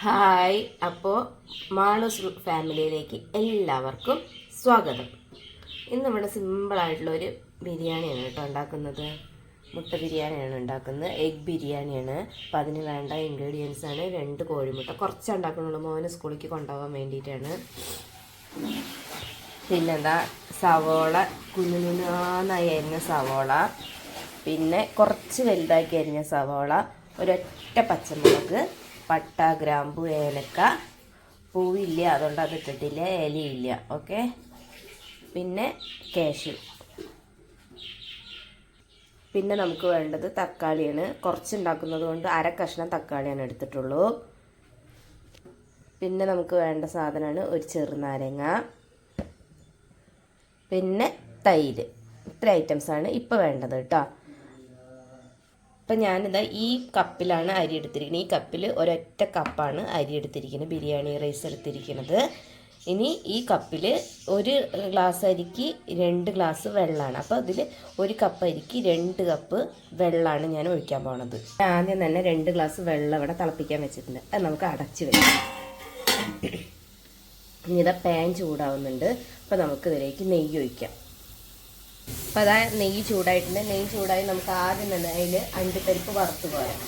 Hi. അപ്പോൾ മാളൂസ് ഫാമിലിയിലേക്ക് എല്ലാവർക്കും സ്വാഗതം. ഇന്ന് നമ്മുടെ സിമ്പിളായിട്ടുള്ള ഒരു ബിരിയാണിയാണ് കേട്ടോ ഉണ്ടാക്കുന്നത്. മുട്ട ബിരിയാണിയാണ് ഉണ്ടാക്കുന്നത്. എഗ് ബിരിയാണിയാണ്. അപ്പോൾ അതിന് വേണ്ട ഇൻഗ്രീഡിയൻസ് ആണ്. രണ്ട് കോഴിമുട്ട. കുറച്ച് ഉണ്ടാക്കുന്നുള്ളൂ. മോന് സ്കൂളിലേക്ക് കൊണ്ടുപോകാൻ വേണ്ടിയിട്ടാണ്. പിന്നെന്താ? സവോള. കുഞ്ഞുനാന്നായി അരിഞ്ഞ സവോള. പിന്നെ കുറച്ച് വലുതാക്കി അരിഞ്ഞ സവോള. ഒരൊറ്റ പച്ചമുളക്. പട്ട ഗ്രാമ്പു ഏലക്ക പൂവില്ല അതുകൊണ്ട് അത് ഇട്ടിട്ടില്ല ഇലയില്ല ഓക്കെ? പിന്നെ കാഷ്യൂ പിന്നെ നമുക്ക് വേണ്ടത് തക്കാളിയാണ്. കുറച്ച് ഉണ്ടാക്കുന്നത് കൊണ്ട് അര കഷ്ണം തക്കാളിയാണ് എടുത്തിട്ടുള്ളൂ. പിന്നെ നമുക്ക് വേണ്ട സാധനമാണ് ഒരു ചെറുനാരങ്ങ. പിന്നെ തൈര്. ഇത്ര ഐറ്റംസാണ് ഇപ്പോൾ വേണ്ടത് കേട്ടോ. അപ്പം ഞാനിതാ ഈ കപ്പിലാണ് അരി എടുത്തിരിക്കുന്നത് ഈ കപ്പിൽ ഒരൊറ്റ കപ്പാണ് അരി എടുത്തിരിക്കുന്നത് ബിരിയാണി റൈസ് എടുത്തിരിക്കുന്നത് ഇനി ഈ കപ്പിൽ ഒരു ഗ്ലാസ് അരിക്ക് രണ്ട് ഗ്ലാസ് വെള്ളമാണ് അപ്പോൾ അതിൽ ഒരു കപ്പ് അരിക്ക് രണ്ട് കപ്പ് വെള്ളമാണ് ഞാൻ ഒഴിക്കാൻ പോണത്. ആദ്യം തന്നെ രണ്ട് ഗ്ലാസ് വെള്ളം ഇവിടെ തിളപ്പിക്കാൻ വെച്ചിട്ടുണ്ട്. അത് നമുക്ക് അടച്ച് വെക്കാം. ഇനി ഇതാ പാൻ ചൂടാവുന്നുണ്ട്. അപ്പോൾ നമുക്ക് ഇതിലേക്ക് നെയ്യ് ഒഴിക്കാം. അപ്പോൾ അതാ നെയ്യ് ചൂടായിട്ടുണ്ട്. നെയ്യ് ചൂടായി നമുക്ക് ആദ്യം തന്നെ അതിൽ അണ്ടിപ്പരിപ്പ് വറുത്ത് പോരാം.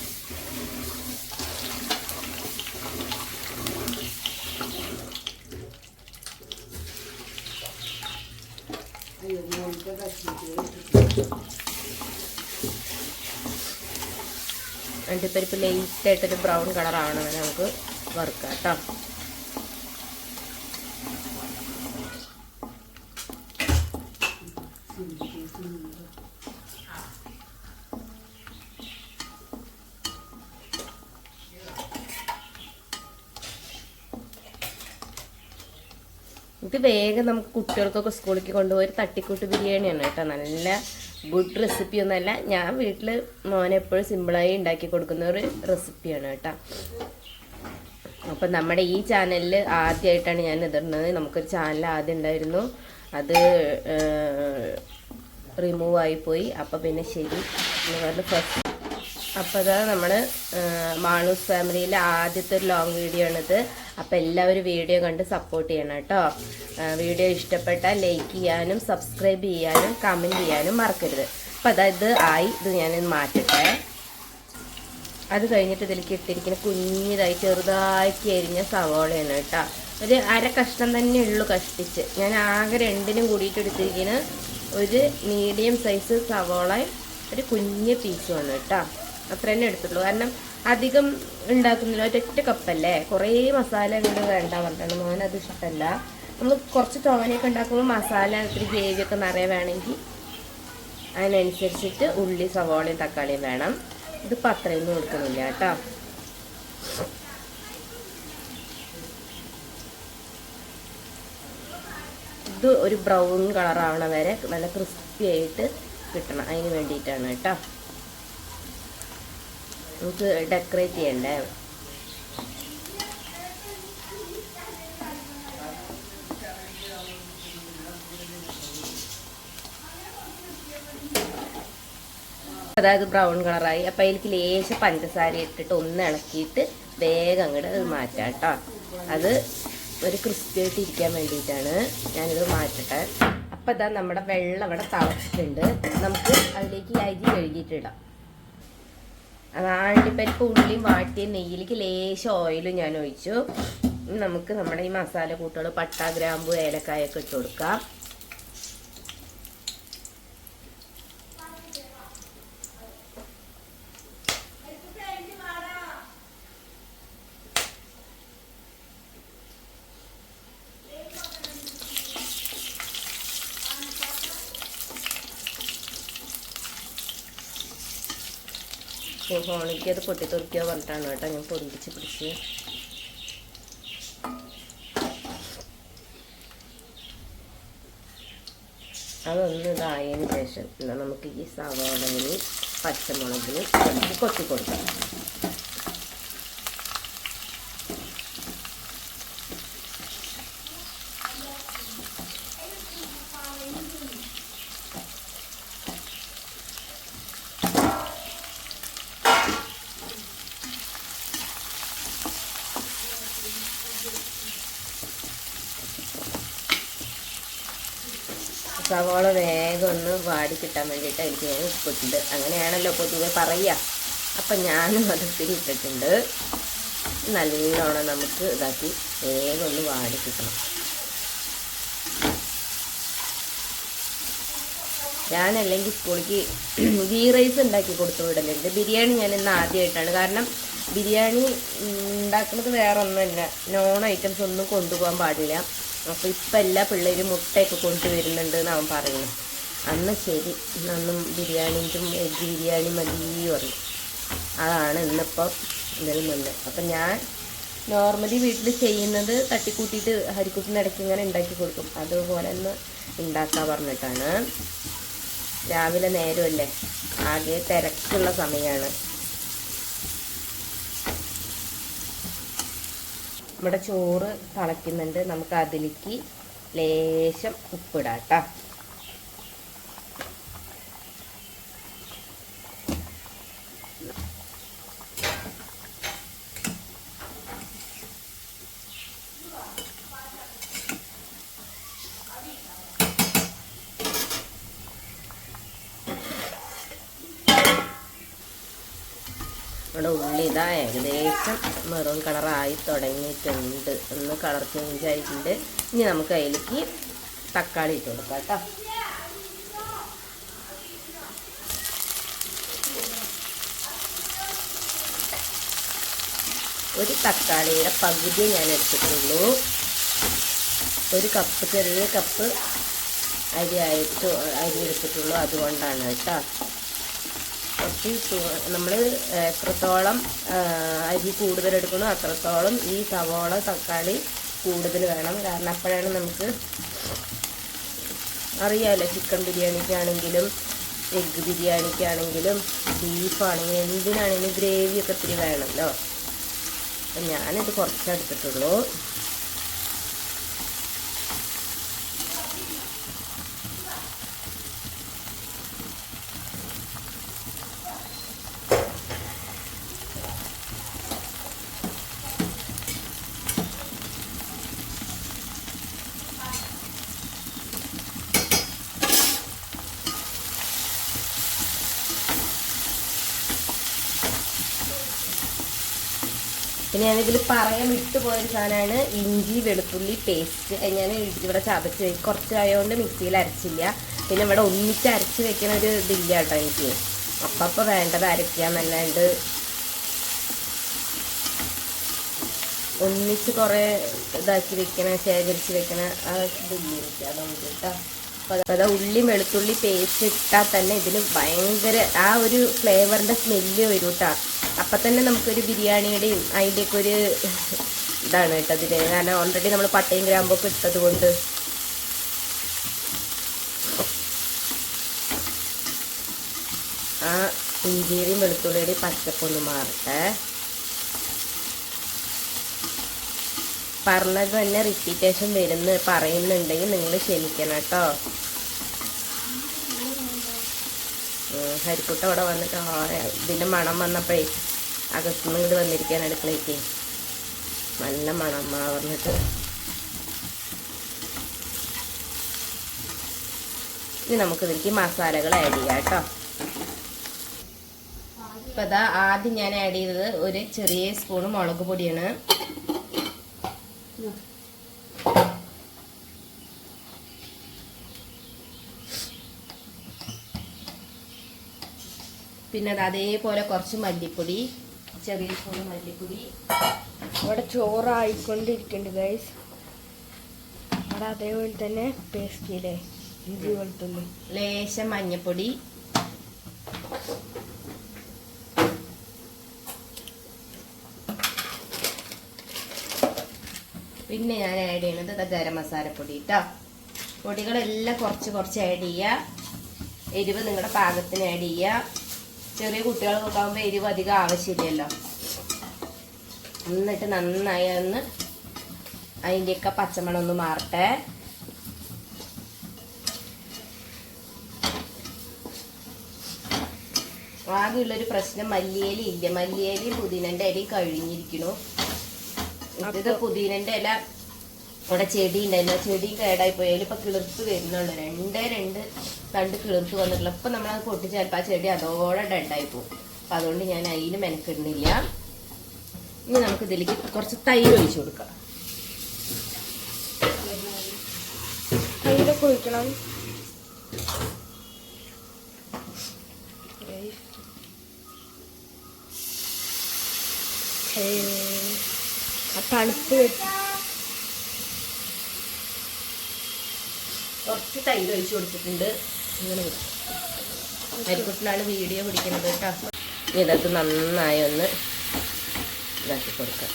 അണ്ടിപ്പരിപ്പ് ലൈറ്റായിട്ടൊരു ബ്രൗൺ കളർ ആവണം നമുക്ക് വറുക്കാം കേട്ടോ. ഇത് വേഗം നമുക്ക് കുട്ടികൾക്കൊക്കെ സ്കൂളിലേക്ക് കൊണ്ടുപോയി ഒരു തട്ടിക്കൂട്ട് ബിരിയാണിയാണ് കേട്ടോ. നല്ല ഗുഡ് റെസിപ്പി ഒന്നല്ല. ഞാൻ വീട്ടിൽ മോനെ എപ്പോഴും സിമ്പിളായി ഉണ്ടാക്കി കൊടുക്കുന്ന ഒരു റെസിപ്പിയാണ് കേട്ടോ. അപ്പം നമ്മുടെ ഈ ചാനലിൽ ആദ്യമായിട്ടാണ് ഞാൻ ഇതിടുന്നത് നമുക്കൊരു ചാനൽ ആദ്യം ഉണ്ടായിരുന്നു. അത് റിമൂവ് ആയിപ്പോയി അപ്പോൾ പിന്നെ ശരി എന്ന് ഫസ്റ്റ് അപ്പോൾ അതാ നമ്മൾ മാണൂസ് ഫാമിലിയിലെ ആദ്യത്തെ ഒരു ലോങ് വീഡിയോ ആണിത്. അപ്പോൾ എല്ലാവരും വീഡിയോ കണ്ട് സപ്പോർട്ട് ചെയ്യണം കേട്ടോ. വീഡിയോ ഇഷ്ടപ്പെട്ടാൽ ലൈക്ക് ചെയ്യാനും സബ്സ്ക്രൈബ് ചെയ്യാനും കമന്റ് ചെയ്യാനും മറക്കരുത്. അപ്പോൾ അതായത് ആയി. ഇത് ഞാൻ മാറ്റട്ടെ. അത് കഴിഞ്ഞിട്ട് ഇതിലേക്ക് ഇട്ടിരിക്കുന്ന കുഞ്ഞിതായി ചെറുതാക്കി എരിഞ്ഞ സവോളയാണ് കേട്ടോ. ഒരു അര കഷ്ണം തന്നെ ഉള്ളൂ കഷ്ടിച്ച്. ഞാൻ ആകെ രണ്ടിനും കൂടിയിട്ട് എടുത്തിരിക്കുന്ന ഒരു മീഡിയം സൈസ് സവോള ഒരു കുഞ്ഞ് പീസുമാണ് കേട്ടോ. അത്ര തന്നെ എടുത്തുള്ളൂ കാരണം അധികം ഉണ്ടാക്കുന്നില്ല. ഒറ്റ കപ്പല്ലേ? കുറേ മസാല അങ്ങോട്ട് വേണ്ട പറഞ്ഞാണ് മോൻ അത് ഇഷ്ടമല്ല നമ്മൾ കുറച്ച് തോനയൊക്കെ ഉണ്ടാക്കുമ്പോൾ മസാല ഇത്തിരി ഗ്രേവിയൊക്കെ നിറയെ വേണമെങ്കിൽ അതിനനുസരിച്ചിട്ട് ഉള്ളി സവോളയും തക്കാളിയും വേണം. ഇതിപ്പോൾ അത്രയൊന്നും കൊടുക്കുന്നില്ല കേട്ടോ. ഇത് ഒരു ബ്രൗൺ കളറാവണ വരെ നല്ല ക്രിസ്പി ആയിട്ട് കിട്ടണം. അതിന് വേണ്ടിയിട്ടാണ് കേട്ടോ. നമുക്ക് ഡെക്കറേറ്റ് ചെയ്യണ്ടേ? അതായത് ബ്രൗൺ കളറായി അപ്പം അതിലേക്ക് ലേശം പഞ്ചസാര ഇട്ടിട്ട് ഒന്ന് ഇളക്കിയിട്ട് വേഗം അങ്ങോട്ട് അത് മാറ്റാം കേട്ടോ അത് ഒരു ക്രിസ്പി ആയിട്ട് ഇരിക്കാൻ വേണ്ടിയിട്ടാണ് ഞാനിത് മാറ്റട്ടെ. അപ്പൊ ഇതാ നമ്മുടെ വെള്ളം ഇവിടെ തളച്ചിട്ടുണ്ട്. നമുക്ക് അതിലേക്ക് അരി കഴുകിയിട്ടിടാം അണ്ടിപ്പരിപ്പ് ഉള്ളിയും വാട്ടിയ നെയ്യിലേക്ക് ലേശം ഓയിലും ഞാൻ ഒഴിച്ചു. നമുക്ക് നമ്മുടെ ഈ മസാല കൂട്ടുകൾ പട്ട ഗ്രാമ്പു ഏലക്കായൊക്കെ ഇട്ട് കൊടുക്കാം. ഫോണിലേക്ക് അത് പൊട്ടിത്തെറിക്കുക പറഞ്ഞിട്ടാണ് കേട്ടോ ഞാൻ പൊന്തിച്ച് പിടിച്ച് അതൊന്ന് ഇതായതിന് ശേഷം നമുക്ക് ഈ സവാളയിൽ പച്ചമുളകിൽ കൊത്തി കൊടുക്കാം സവാള വേഗം ഒന്ന് വാടി കിട്ടാൻ വേണ്ടിയിട്ട് എനിക്ക് ഞാൻ ഉപ്പിട്ടുണ്ട്. അങ്ങനെയാണല്ലോ പൊതുവെ പറയുക അപ്പം ഞാനും അതിൽ ഇട്ടിട്ടുണ്ട്. നല്ലോണം നമുക്ക് ഇതാക്കി വേഗം ഒന്ന് വാടി കിട്ടണം. ഞാനല്ലെങ്കിൽ സ്കൂളിലേക്ക് ഗീ റൈസ് ഉണ്ടാക്കി കൊടുത്തു വിടലുണ്ട് ബിരിയാണി ഞാൻ ഇന്ന് ആദ്യമായിട്ടാണ്. കാരണം ബിരിയാണി ഉണ്ടാക്കുന്നത് വേറെ ഒന്നുമല്ല നോൺ ഐറ്റംസ് ഒന്നും കൊണ്ടുപോകാൻ പാടില്ല. അപ്പോൾ ഇപ്പം എല്ലാ പിള്ളേരും മുട്ടയൊക്കെ കൊണ്ടുവരുന്നുണ്ട് എന്ന് അവൻ പറയുന്നു അന്ന് ശരി അന്നും ബിരിയാണിക്കും എഗ് ബിരിയാണി മതി പറയും അതാണ് ഇന്നിപ്പോൾ നിന്ന് അപ്പം ഞാൻ നോർമലി വീട്ടിൽ ചെയ്യുന്നത് തട്ടിക്കൂട്ടിയിട്ട് ഹരിക്കുട്ടിന് ഇടയ്ക്ക് ഇങ്ങനെ ഉണ്ടാക്കി കൊടുക്കും. അതുപോലെ ഒന്ന് ഉണ്ടാക്കാൻ പറഞ്ഞിട്ടാണ്. രാവിലെ നേരമല്ലേ? ആകെ തിരക്കുള്ള സമയമാണ്. നമ്മുടെ ചോറ് തിളയ്ക്കുന്നുണ്ട്. നമുക്ക് അതിലേക്ക് ലേശം ഉപ്പിടാം കേട്ടോ. നമ്മുടെ ഉള്ളി ഇതാ ഏകദേശം മെറൂൺ കളറായി തുടങ്ങിയിട്ടുണ്ട്. ഒന്ന് കളർ ചേഞ്ച് ആയിട്ടുണ്ട്. ഇനി നമുക്ക് അതിലേക്ക് തക്കാളി ഇട്ട് കൊടുക്കാം കേട്ടോ. ഒരു തക്കാളിയുടെ പകുതി ഞാൻ എടുത്തിട്ടുള്ളൂ. ഒരു കപ്പ് ചെറിയ കപ്പ് അരി ആയിട്ട് അരി എടുത്തിട്ടുള്ളൂ. അതുകൊണ്ടാണ് കേട്ടോ. കുറച്ച് നമ്മൾ എത്രത്തോളം അരി കൂടുതൽ എടുക്കണോ അത്രത്തോളം ഈ സവോള തക്കാളി കൂടുതൽ വേണം. കാരണം അപ്പോഴാണ് നമുക്ക് അറിയാമല്ലോ ചിക്കൻ ബിരിയാണിക്കാണെങ്കിലും എഗ് ബിരിയാണിക്കാണെങ്കിലും ബീഫാണെങ്കിലും എന്തിനാണെങ്കിലും ഗ്രേവിയൊക്കെ ഇത്തിരി വേണമല്ലോ. അപ്പം ഞാനിത് കുറച്ചെടുത്തിട്ടുള്ളൂ. പിന്നെ ഞാനിതിൽ പറയാൻ വിട്ടുപോയൊരു സാധനമാണ് ഇഞ്ചി വെളുത്തുള്ളി പേസ്റ്റ് ഞാൻ ഇവിടെ ചതച്ച് വെക്കും കുറച്ച് ആയതുകൊണ്ട് മിക്സിയിൽ അരച്ചില്ല. പിന്നെ ഇവിടെ ഒന്നിച്ച് അരച്ച് വെക്കണ ഒരു ഇതില്ല കേട്ടോ എനിക്ക്. അപ്പം അപ്പം വേണ്ടത് അരയ്ക്കാന്നല്ലാണ്ട് ഒന്നിച്ച് കുറേ ഇതാക്കി വെക്കണ ശേഖരിച്ച് വെക്കണ ആ ഇതില്ല എനിക്ക്. അതുകൊണ്ട് കേട്ടോ. അതാ ഉള്ളി വെളുത്തുള്ളി പേസ്റ്റ് ഇട്ടാൽ തന്നെ ഇതിന് ഭയങ്കര ആ ഒരു ഫ്ലേവറിന്റെ സ്മെല്ല് വരും കേട്ടോ അപ്പം തന്നെ നമുക്കൊരു ബിരിയാണിയുടെയും അതിന്റെയൊക്കെ ഒരു ഇതാണ് കേട്ടോ ഇതിന് കാരണം ഓൾറെഡി നമ്മൾ പട്ടയും ഗ്രാമ്പൊക്കെ ഇട്ടത് കൊണ്ട് ആ ഇഞ്ചിയുടെയും വെളുത്തുള്ളിയുടെയും പച്ചപ്പൊന്ന് മാറട്ടെ. പറഞ്ഞത് തന്നെ റിപ്പീറ്റേഷൻ വരുന്ന പറയുന്നുണ്ടെങ്കിൽ നിങ്ങൾ ക്ഷമിക്കണം കേട്ടോ. ഹരിക്കുട്ട അവിടെ വന്നിട്ട് ഇതിന്റെ മണം വന്നപ്പോഴേ അകത്തുനിന്ന് ഇങ്ങോട്ട് വന്നിരിക്കാൻ അടുക്കളയ്ക്ക്. നല്ല മണം മാവർന്നിട്ട്. ഇനി നമുക്ക് ഇതിലേക്ക് മസാലകൾ ആഡ് ചെയ്യാം കേട്ടോ. ഇപ്പം അതാ ആദ്യം ഞാൻ ആഡ് ചെയ്തത് ഒരു ചെറിയ സ്പൂൺ മുളക് പൊടിയാണ്. പിന്നെ അത് അതേപോലെ കുറച്ച് മല്ലിപ്പൊടി. ചെറിയ സ്പൂൺ മല്ലിപ്പൊടി. അവിടെ ചോറായിക്കൊണ്ടിരിക്കുന്നുണ്ട് ഗൈസ് അവിടെ അതേപോലെ തന്നെ പേസ്റ്റ് ഇല്ലേ ഇഞ്ചി വെളുത്തുള്ളി. ലേശം മഞ്ഞപ്പൊടി. പിന്നെ ഞാൻ ആഡ് ചെയ്യണത് ഗരം മസാലപ്പൊടി കേട്ടോ പൊടികളെല്ലാം കുറച്ച് കുറച്ച് ആഡ് ചെയ്യുക എരിവ് നിങ്ങളുടെ പാകത്തിന് ആഡ് ചെയ്യുക ചെറിയ കുട്ടികൾക്കൊക്കെ ആകുമ്പോൾ എരിവ് അധികം ആവശ്യമില്ലല്ലോ. എന്നിട്ട് നന്നായി ഒന്ന് അതിന്റെയൊക്കെ പച്ചമണം ഒന്ന് മാറട്ടെ. ആകെയുള്ളൊരു പ്രശ്നം മല്ലിയേലി ഇല്ല. മല്ലിയേലി പുതിനന്റെ ഇലയും കഴിഞ്ഞിരിക്കണു ഇത് പുതിനന്റെ ഇല അവിടെ ചെടി ഉണ്ടായിരുന്നു ആ ചെടി കേടായി പോയി അതിലിപ്പൊ കിളിർത്ത് വരുന്നുള്ളൂ. രണ്ടേ രണ്ട് തണ്ട് കിളിർത്ത് വന്നിട്ടുള്ളൂ. അപ്പൊ നമ്മളത് പൊട്ടിച്ചാൽ ആ ചെടി അതോടെ ഡെഡായി പോകും. അപ്പൊ അതുകൊണ്ട് ഞാൻ അതിൽ മെനക്കിടുന്നില്ല. ഇനി നമുക്ക് ഇതിലേക്ക് കുറച്ച് തൈര് ഒഴിച്ചു കൊടുക്കാം. തണുപ്പ് തൈര് ഒഴിച്ചു കൊടുത്തിട്ടുണ്ട്. ഇങ്ങനെ അരിക്കുട്ടിനാണ് വീഡിയോ പിടിക്കുന്നത് കേട്ടോ. ഇതൊക്കെ നന്നായി ഒന്ന് ഇതാക്കി കൊടുക്കാം.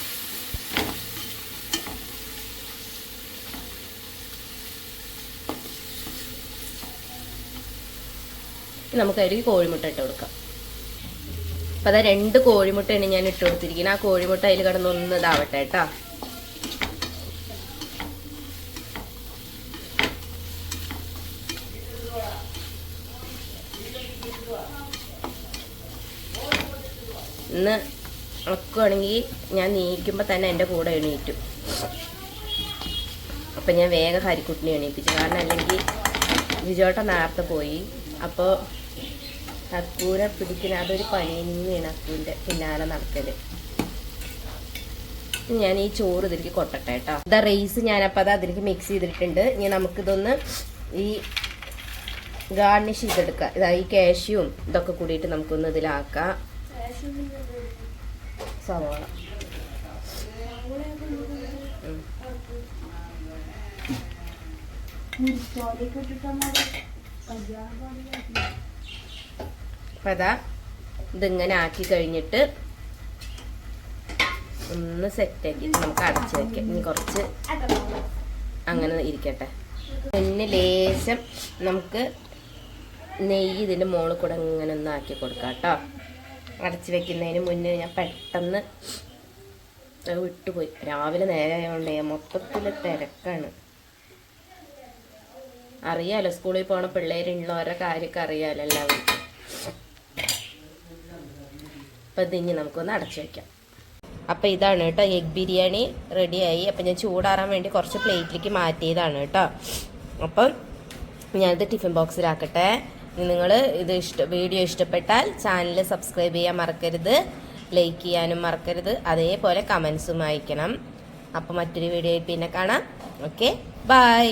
നമുക്ക് അരി കോഴിമുട്ട ഇട്ട് കൊടുക്കാം. അപ്പം അതാ രണ്ട് കോഴിമുട്ടയാണ് ഞാൻ ഇട്ട് കൊടുത്തിരിക്കുന്നത്. ആ കോഴിമുട്ട അതിൽ കിടന്നൊന്ന് ഇതാവട്ടെ കേട്ടോ. ഇന്ന് ഇളക്കുകയാണെങ്കിൽ ഞാൻ നീക്കുമ്പോൾ തന്നെ എന്റെ കൂടെ എണീറ്റു. അപ്പം ഞാൻ വേഗം ഹരിക്കുട്ടിനെ എണീപ്പിച്ചു. കാരണം അല്ലെങ്കിൽ വിജോട്ട നേരത്തെ പോയി. അപ്പോൾ അക്കൂരെ പിടിക്കുന്ന അതൊരു തന്നെയാണ് അക്കൂന്റെ പിന്നാലെ നടക്കൽ. ഞാൻ ഈ ചോറ് ഇതിലേക്ക് കൊട്ടട്ടെ കേട്ടോ. ഇതാ റൈസ് ഞാനപ്പോൾ അത് അതിലേക്ക് മിക്സ് ചെയ്തിട്ടുണ്ട്. ഇനി നമുക്കിതൊന്ന് ഈ ഗാർണിഷ് ചെയ്തെടുക്കാം. ഇതാ ഈ കാഷ്യും ഇതൊക്കെ കൂടിയിട്ട് നമുക്കൊന്ന് ഇതിലാക്കാം. സവാള. അതാ ഇതിങ്ങനെ ആക്കി കഴിഞ്ഞിട്ട് ഒന്ന് സെറ്റാക്കി നമുക്ക് അടച്ചു വെക്കാം. ഇനി കുറച്ച് അങ്ങനെ ഇരിക്കട്ടെ. പിന്നെ ലേശം നമുക്ക് നെയ്യ് ഇതിന്റെ മുകളിൽ കൂടെ ഇങ്ങനെ ഒന്ന് ആക്കി കൊടുക്കാം കേട്ടോ. അടച്ചു വെക്കുന്നതിന് മുന്നേ ഞാൻ പെട്ടെന്ന് വിട്ടുപോയി. രാവിലെ നേരെ ആയതുകൊണ്ട് മൊത്തത്തിൽ തിരക്കാണ്. അറിയാലോ സ്കൂളിൽ പോണ ഓരോ കാര്യമൊക്കെ അറിയാലോ എല്ലാവരും അപ്പം ഇതിഞ്ഞ് നമുക്കൊന്ന് അടച്ചു വെക്കാം. അപ്പം ഇതാണ് കേട്ടോ എഗ് ബിരിയാണി റെഡിയായി. അപ്പം ഞാൻ ചൂടാറാൻ വേണ്ടി കുറച്ച് പ്ലേറ്റിലേക്ക് മാറ്റിയതാണ് കേട്ടോ. അപ്പം ഞാനിത് ടിഫിൻ ബോക്സിലാക്കട്ടെ. നിങ്ങൾ ഇത് ഇഷ്ട വീഡിയോ ഇഷ്ടപ്പെട്ടാൽ ചാനൽ സബ്സ്ക്രൈബ് ചെയ്യാൻ മറക്കരുത്. ലൈക്ക് ചെയ്യാനും മറക്കരുത്. അതേപോലെ കമൻസും അയക്കണം. അപ്പോൾ മറ്റൊരു വീഡിയോയിൽ പിന്നെ കാണാം. Okay bye